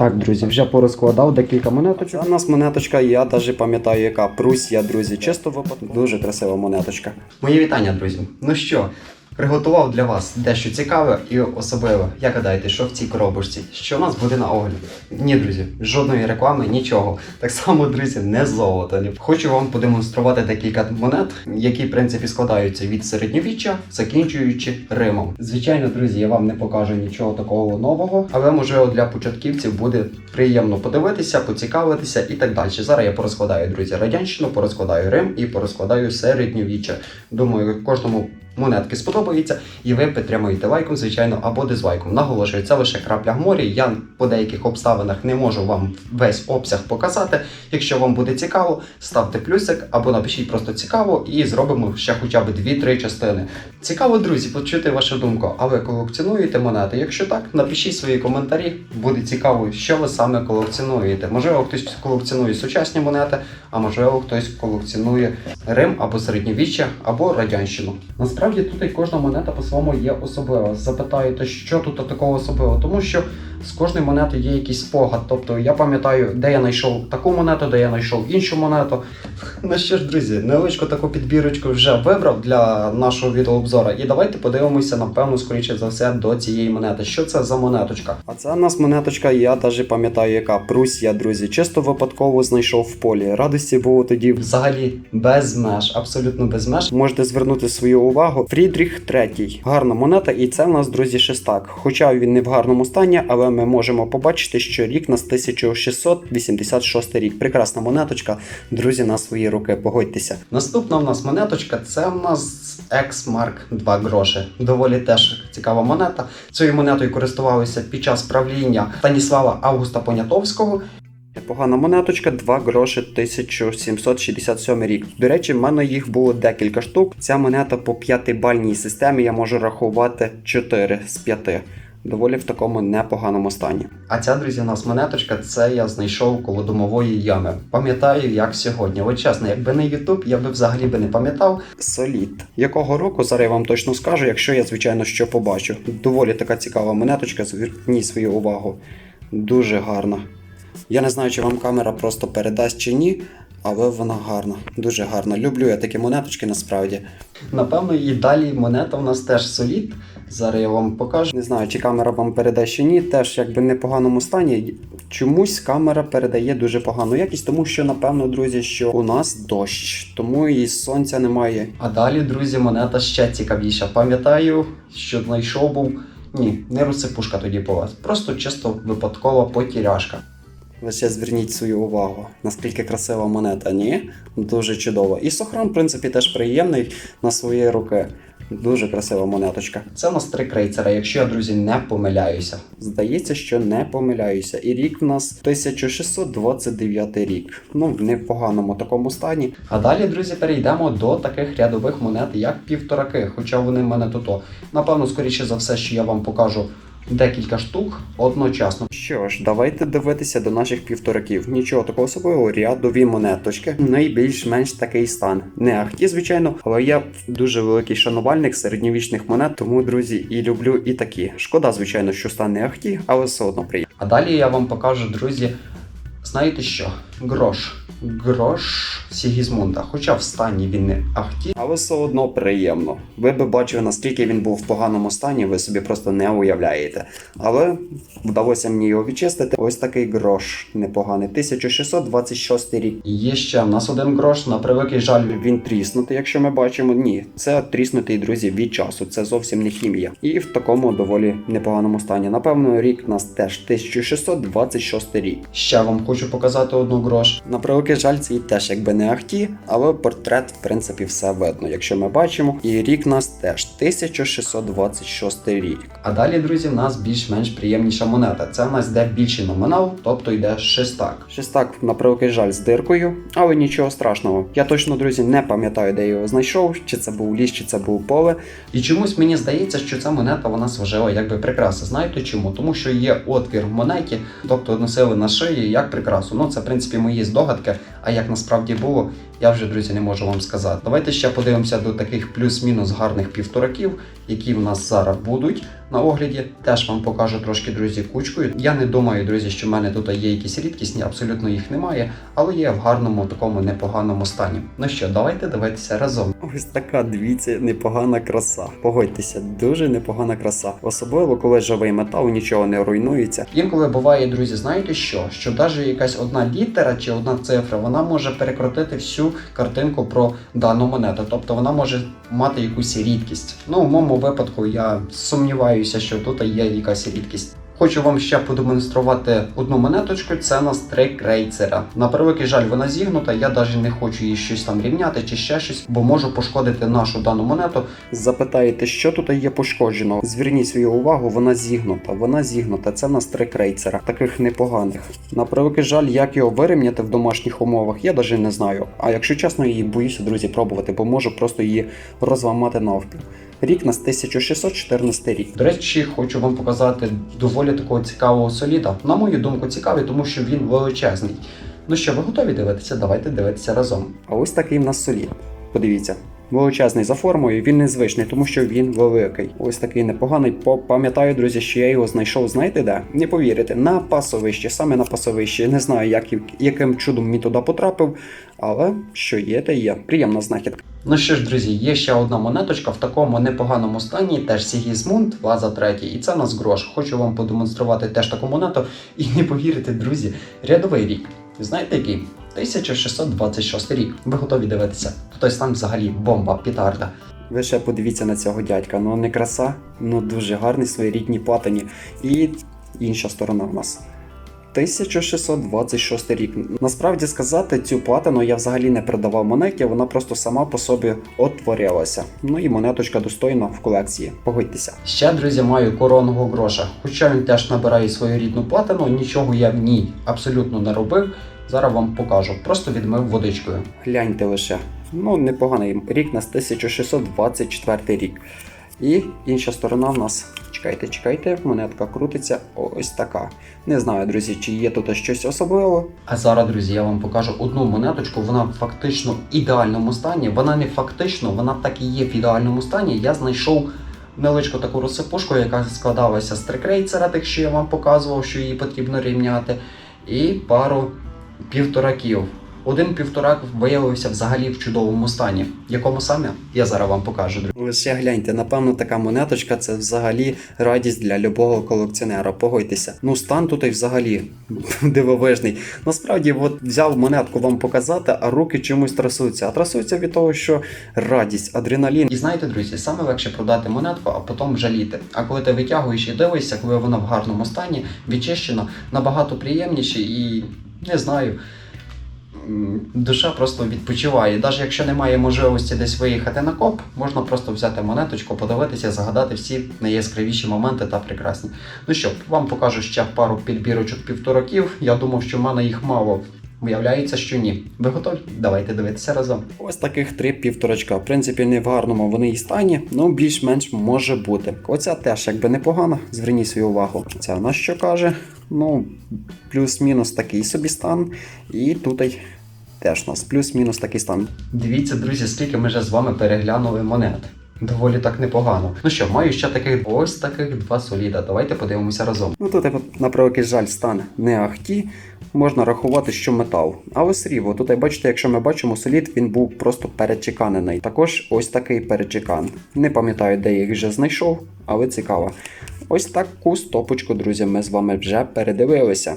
Так, друзі, вже порозкладав декілька монеточок. У нас монеточка, я навіть пам'ятаю, яка Прусія, друзі. Чисто випадку. Дуже красива монеточка. Мої вітання, друзі. Ну що, приготував для вас дещо цікаве і особливе. Як гадаєте, що в цій коробочці? Що у нас буде на огляд? Ні, друзі, жодної реклами, нічого. Так само, друзі, не золото. Хочу вам подемонструвати декілька монет, які, в принципі, складаються від середньовіччя, закінчуючи Римом. Звичайно, друзі, я вам не покажу нічого такого нового, але можливо для початківців буде приємно подивитися, поцікавитися і так далі. Зараз я порозкладаю, друзі, радянщину, порозкладаю Рим і порозкладаю середньовіччя. Думаю, кожному монетки сподобається, і ви підтримуєте лайком, звичайно, або дизлайком. Наголошую, це лише крапля в морі. Я по деяких обставинах не можу вам весь обсяг показати. Якщо вам буде цікаво, ставте плюсик або напишіть просто цікаво і зробимо ще хоча б 2-3 частини. Цікаво, друзі, почути вашу думку. А ви колекціонуєте монети? Якщо так, напишіть свої коментарі. Буде цікаво, що ви саме колекціонуєте. Можливо, хтось колекціонує сучасні монети, а можливо, хтось колекціонує Рим або середньовіччя, або радянщину. Насправді тут і кожна монета по-своєму є особлива. Запитаєте, що тут такого особливого? Тому що з кожної монети є якийсь спогад. Тобто я пам'ятаю, де я знайшов таку монету, де я знайшов іншу монету. Ну що ж, друзі, невеличку таку підбірочку вже вибрав для нашого відеообзору. І давайте подивимося, напевно, скоріше за все, до цієї монети. Що це за монеточка? А це у нас монеточка, я навіть пам'ятаю, яка Прусія, друзі. Чисто випадково знайшов в полі. Радості було тоді взагалі без меж, абсолютно без меж. Можете звернути свою увагу. Фрідріх III. Гарна монета, і це у нас, друзі, шестак. Хоча він не в гарному стані, але ми можемо побачити, що рік у нас 1686 рік. Прекрасна монеточка, друзі, на свої руки. Погодьтеся. Наступна в нас монеточка це в нас X-Mark 2 гроші. Доволі теж цікава монета. Цією монетою користувалися під час правління Станіслава Августа Понятовського. Непогана монеточка, 2 гроші 1767 рік. До речі, в мене їх було декілька штук. Ця монета по п'ятибальній системі я можу рахувати 4 з 5. Доволі в такому непоганому стані. А ця, друзі, у нас монеточка, це я знайшов коло домової ями. Пам'ятаю, як сьогодні. От чесно, якби не Ютуб, я би взагалі би не пам'ятав. Солід. Якого року зараз я вам точно скажу, якщо я, звичайно, що побачу. Доволі така цікава монеточка, зверніть свою увагу. Дуже гарна. Я не знаю, чи вам камера просто передасть чи ні, але вона гарна, дуже гарна. Люблю я такі монеточки насправді. Напевно, і далі монета у нас теж солід. Зараз я вам покажу. Не знаю, чи камера вам передає чи ні. Теж якби в непоганому стані. Чомусь камера передає дуже погану якість, тому що, напевно, друзі, що у нас дощ, тому і сонця немає. А далі, друзі, монета ще цікавіша. Пам'ятаю, що знайшов був. Ні, не русипушка тоді була. Просто чисто випадкова потіряшка. Ви ще зверніть свою увагу, наскільки красива монета, ні? Дуже чудово. І сохран, в принципі, теж приємний на свої руки. Дуже красива монеточка. Це у нас три крейцера, якщо я, друзі, не помиляюся. Здається, що не помиляюся. І рік в нас 1629 рік. Ну, в непоганому такому стані. А далі, друзі, перейдемо до таких рядових монет, як півтораки. Хоча вони в мене тут. Напевно, скоріше за все, що я вам покажу декілька штук одночасно. Що ж, давайте дивитися до наших півтораків. Нічого такого особливого, рядові монеточки. Найбільш-менш такий стан. Не ахті, звичайно, але я дуже великий шанувальник середньовічних монет, тому, друзі, і люблю і такі. Шкода, звичайно, що стан не ахті, але все одно приємно. А далі я вам покажу, друзі. Знаєте що? Грош. Грош Сігізмунда. Хоча в стані він не ахті, але все одно приємно. Ви би бачили, наскільки він був в поганому стані, ви собі просто не уявляєте. Але вдалося мені його відчистити. Ось такий грош непоганий. 1626 рік. І Є ще в нас один грош. На превеликий жаль, він тріснутий, якщо ми бачимо. Ні, це тріснутий, друзі, від часу. Це зовсім не хімія. І в такому доволі непоганому стані. Напевно, рік у нас теж 1626 рік. Ще вам хочу показати одну грош. На превеликий жаль, цей теж якби не ахті, але портрет, в принципі, все видно, якщо ми бачимо. І рік нас теж 1626 рік. А далі, друзі, в нас більш-менш приємніша монета. Це в нас йде більший номінал, тобто йде шестак. Шестак, на превеликий жаль, з диркою, але нічого страшного. Я точно, друзі, не пам'ятаю, де я його знайшов, чи це був ліс, чи це був поле. І чомусь мені здається, що ця монета вона служила якби прикраса. Знаєте чому? Тому що є отвір в монеті, тобто носили на шиї як прикрасу. Ну це в принципі мої здогадки. А як насправді було, я вже друзі не можу вам сказати. Давайте ще подивимося до таких плюс-мінус гарних півтораків, які в нас зараз будуть. на огляді. Теж вам покажу трошки, друзі, кучкою. Я не думаю, друзі, що в мене тут є якісь рідкісні, абсолютно їх немає, але є в гарному такому непоганому стані. Ну що, давайте дивитися разом. Ось така, дивіться, непогана краса. Погодьтеся, дуже непогана краса. Особливо, коли живий метал, нічого не руйнується. Інколи буває, друзі, знаєте що? Що навіть якась одна літера чи одна цифра, вона може перекрутити всю картинку про дану монету. Тобто вона може мати якусь рідкість. Ну, в моєму випадку я сумніваюся, що тут є якась рідкість. Хочу вам ще продемонструвати одну монеточку. Це у нас три крейцера. На превеликий жаль, вона зігнута. Я навіть не хочу її щось там рівняти чи ще щось, бо можу пошкодити нашу дану монету. Запитаєте, що тут є пошкоджено? Зверніть свою увагу, вона зігнута. Вона зігнута. Це в нас три крейцера, таких непоганих. На превеликий жаль, як його вирівняти в домашніх умовах, я навіть не знаю. А якщо чесно, її боюся, друзі, пробувати, бо можу просто її розламати навпіл. Рік нас 1614 рік. До речі, хочу вам показати доволі такого цікавого соліда. На мою думку, цікавий, тому що він величезний. Ну що, ви готові дивитися? Давайте дивитися разом. А ось такий в нас солід. Подивіться. Величезний за формою, він незвичний, тому що він великий. Ось такий непоганий. По- Пам'ятаю, друзі, що я його знайшов, знаєте де? Не повірите, на пасовищі, саме на пасовищі. Не знаю, як, яким чудом мені туди потрапив, але що є, те є. Приємна знахідка. Ну що ж, друзі, є ще одна монеточка в такому непоганому стані, теж Сігізмунд, ваза третій, і це нас грош. Хочу вам продемонструвати теж таку монету. І не повірите, друзі, рядовий рік. Знаєте який? 1626 рік. Ви готові дивитися? Той стан взагалі бомба, пітарда. Ви ще подивіться на цього дядька. Ну не краса, ну дуже гарний своєрідній платині. І інша сторона в нас. 1626 рік. Насправді сказати, цю платину я взагалі не передавав монеті, вона просто сама по собі отворилася. Ну і монеточка достойна в колекції. Погодьтеся. Ще, друзі, маю коронного гроша. Хоча він теж набирає свою рідну платину, нічого я в ній абсолютно не робив. Зараз вам покажу. Просто відмив водичкою. Гляньте лише. Ну, непоганий рік нас 1624 рік. І інша сторона в нас. Чекайте, чекайте, монетка крутиться ось така. Не знаю, друзі, чи є тут щось особливе. А зараз, друзі, я вам покажу одну монеточку. Вона фактично в ідеальному стані. Вона не фактично, вона так і є в ідеальному стані. Я знайшов невеличку таку розсипушку, яка складалася з трикрейцера, тих, що я вам показував, що її потрібно рівняти, і пару півтораків. Один півторак виявився взагалі в чудовому стані. Якому саме я зараз вам покажу. Лише гляньте, напевно, така монеточка це взагалі радість для любого колекціонера. Погодьтеся. Ну, стан тут і взагалі дивовижний. Насправді, от взяв монетку вам показати, а руки чомусь трасуються. А трасуються від того, що радість, адреналін. І знаєте, друзі, саме легше продати монетку, а потім жаліти. А коли ти витягуєш і дивишся, коли вона в гарному стані, відчищена, набагато приємніше і не знаю. Душа просто відпочиває. Навіть якщо немає можливості десь виїхати на коп, можна просто взяти монеточку, подивитися, загадати всі найяскравіші моменти та прекрасні. Ну що, вам покажу ще пару підбірочок півтораків. Я думав, що в мене їх мало. Виявляється, що ні. Ви готові? Давайте дивитися разом. Ось таких три півторачка. В принципі, не в гарному вони і стані, ну більш-менш може бути. Оця теж якби непогана, зверніть свою увагу. Ця на що каже? Ну, плюс-мінус такий собі стан. І тут теж у нас плюс-мінус такий стан. Дивіться, друзі, скільки ми вже з вами переглянули монет. Доволі так непогано. Ну що, маю ще таких ось таких два соліда. Давайте подивимося разом. Ну тут на превеликий жаль стан не ахті. Можна рахувати, що метал. Але срібло. Тут, бачите, якщо ми бачимо солід, він був просто перечеканений. Також ось такий перечекан. Не пам'ятаю, де їх вже знайшов, але цікаво. Ось таку стопочку, друзі, ми з вами вже передивилися.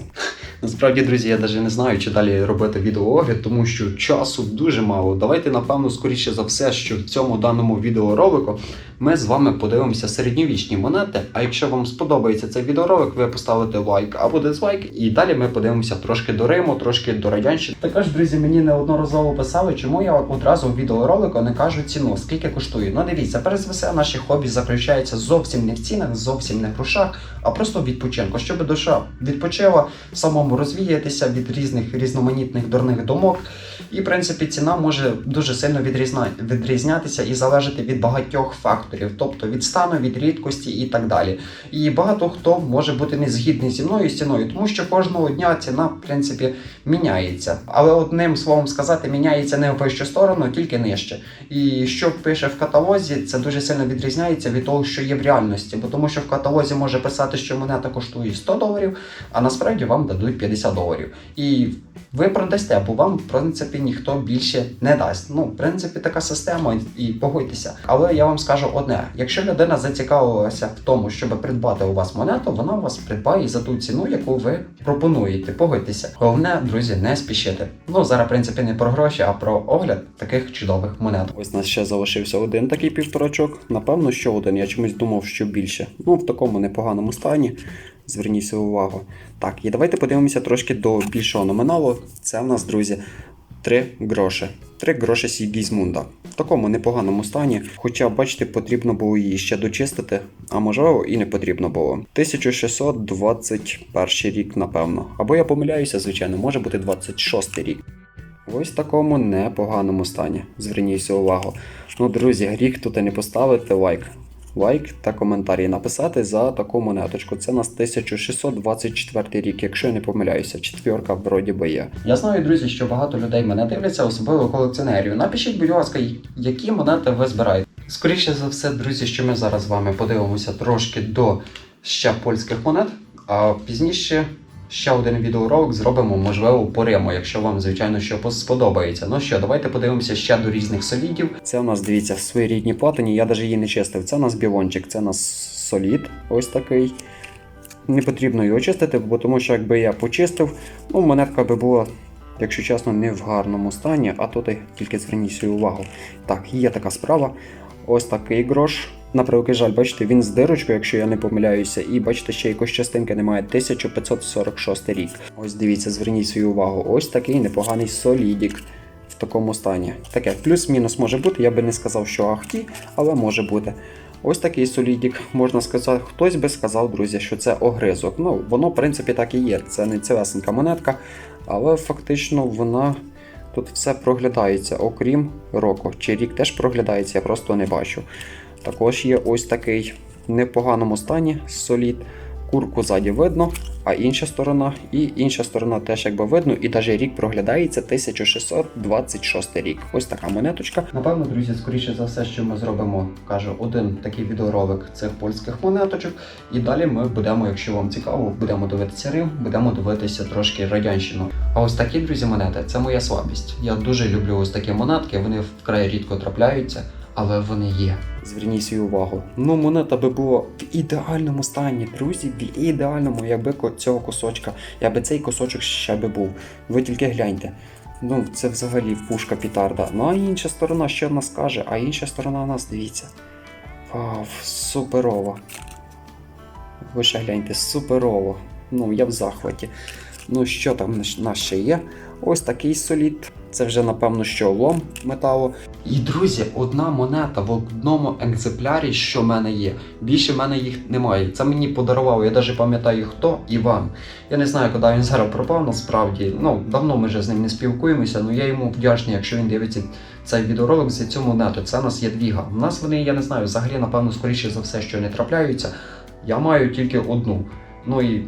Насправді, друзі, я навіть не знаю, чи далі робити відеоогляд, тому що часу дуже мало. Давайте, напевно, скоріше за все, що в цьому даному відеоролику ми з вами подивимося середньовічні монети. А якщо вам сподобається цей відеоролик, ви поставите лайк або дизлайк, і далі ми подивимося трошки до Риму, трошки до радянщини. Також, друзі, мені неодноразово писали, чому я одразу в відеоролику не кажу ціну, скільки коштує. Ну дивіться, перш за все, наші хобі заключаються зовсім не в цінах, зовсім емоційних грошах, а просто відпочинку, щоб душа відпочила, самому розвіятися від різних різноманітних дурних думок. І, в принципі, ціна може дуже сильно відрізна... відрізнятися і залежати від багатьох факторів, тобто від стану, від рідкості і так далі. І багато хто може бути не згідний зі мною з ціною, тому що кожного дня ціна, в принципі, міняється. Але одним словом сказати, міняється не в вищу сторону, тільки нижче. І що пише в каталозі, це дуже сильно відрізняється від того, що є в реальності. Бо тому що в каталозі може писати, що монета коштує 100 доларів, а насправді вам дадуть 50 доларів. І ви продасте, бо вам, в принципі, ніхто більше не дасть. Ну, в принципі, така система, і погодьтеся. Але я вам скажу одне: якщо людина зацікавилася в тому, щоб придбати у вас монету, вона у вас придбає за ту ціну, яку ви пропонуєте. Погодьтеся. Головне, друзі, не спішити. Ну зараз, в принципі, не про гроші, а про огляд таких чудових монет. Ось нас ще залишився один такий півторачок. Напевно, що один. Я чомусь думав, що більше. Ну, в такому непоганому стані. Зверніться увагу. Так, і давайте подивимося трошки до більшого номіналу. Це в нас, друзі, 3 гроші. 3 гроші Сігізмунда. В такому непоганому стані. Хоча, бачите, потрібно було її ще дочистити, а можливо і не потрібно було. 1621 рік, напевно. Або я помиляюся, звичайно, може бути 26 рік. Ось в такому непоганому стані. Зверніться увагу. Ну, друзі, гріх тут і не поставити лайк. Лайк та коментарі написати за таку монеточку. Це нас 1624 рік, якщо я не помиляюся, четвірка вроді би є. Я знаю, друзі, що багато людей мене дивляться, особливо колекціонерів. Напишіть, будь ласка, які монети ви збираєте. Скоріше за все, друзі, що ми зараз з вами подивимося трошки до ще польських монет, а пізніше ще один відеоролик зробимо, можливо, по Риму, якщо вам, звичайно, що сподобається. Ну що, давайте подивимося ще до різних солідів. Це у нас, дивіться, своєрідні платині, я навіть її не чистив. Це у нас білончик, це у нас солід, ось такий. Не потрібно його чистити, бо тому що якби я почистив, ну монетка би була, якщо чесно, не в гарному стані, а тут тільки зверніть свою увагу. Так, є така справа. Ось такий грош. На превеликий жаль, бачите, він з дирочкою, якщо я не помиляюся, і бачите, ще якоїсь частинки немає. 1546 рік. Ось дивіться, зверніть свою увагу. Ось такий непоганий солідік в такому стані. Таке плюс-мінус може бути. Я би не сказав, що ахті, але може бути. Ось такий солідік, можна сказати, хтось би сказав, друзі, що це огризок. Ну, воно, в принципі, так і є. Це не цілесенька монетка, але фактично вона тут все проглядається, окрім року. Чи рік теж проглядається, я просто не бачу. Також є ось такий в непоганому стані солід. Курку ззаді видно, а інша сторона, і інша сторона теж якби видно, і навіть рік проглядається 1626 рік. Ось така монеточка. Напевно, друзі, скоріше за все, що ми зробимо, кажу, один такий відеоролик цих польських монеточок. І далі ми будемо, якщо вам цікаво, будемо дивитися Рим, будемо дивитися трошки радянщину. А ось такі, друзі, монети це моя слабість. Я дуже люблю ось такі монетки, вони вкрай рідко трапляються але вони є. Зверніть свою увагу. Ну, монета би була в ідеальному стані, друзі, в ідеальному, якби цього кусочка, якби цей кусочок ще би був. Ви тільки гляньте. Ну, це взагалі пушка пітарда. Ну а інша сторона, що нас каже, а інша сторона нас, дивіться. Вау, суперово. Ви ще гляньте, суперово. Ну, я в захваті. Ну, що там в нас ще є? Ось такий солід. Це вже, напевно, що лом металу. І, друзі, одна монета в одному екземплярі, що в мене є. Більше в мене їх немає. Це мені подарував, я навіть пам'ятаю хто Іван. Я не знаю, куди він зараз пропав, насправді. Ну, давно ми вже з ним не спілкуємося, але я йому вдячний, якщо він дивиться цей відеоролик за цю монету. Це у нас є двіга. У нас вони, я не знаю, взагалі, напевно, скоріше за все, що не трапляються. Я маю тільки одну. Ну і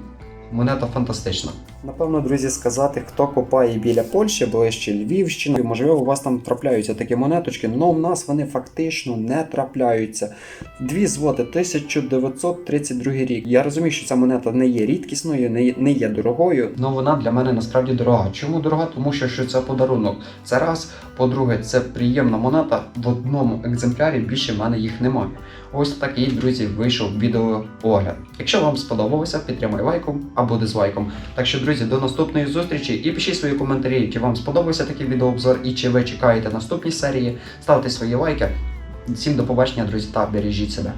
монета фантастична. Напевно, друзі, сказати, хто копає біля Польщі, ближче Львівщини. Можливо, у вас там трапляються такі монеточки, але у нас вони фактично не трапляються. Дві злоти 1932 рік. Я розумію, що ця монета не є рідкісною, не є, дорогою. але вона для мене насправді дорога. Чому дорога? Тому що, що це подарунок. Це раз. По-друге, це приємна монета. В одному екземплярі більше в мене їх немає. Ось такий, друзі, вийшов відеоогляд. Якщо вам сподобалося, підтримай лайком або дизлайком. Так що, друзі, до наступної зустрічі і пишіть свої коментарі, чи вам сподобався такий відеообзор і чи ви чекаєте наступні серії. Ставте свої лайки. Всім до побачення, друзі, та бережіть себе.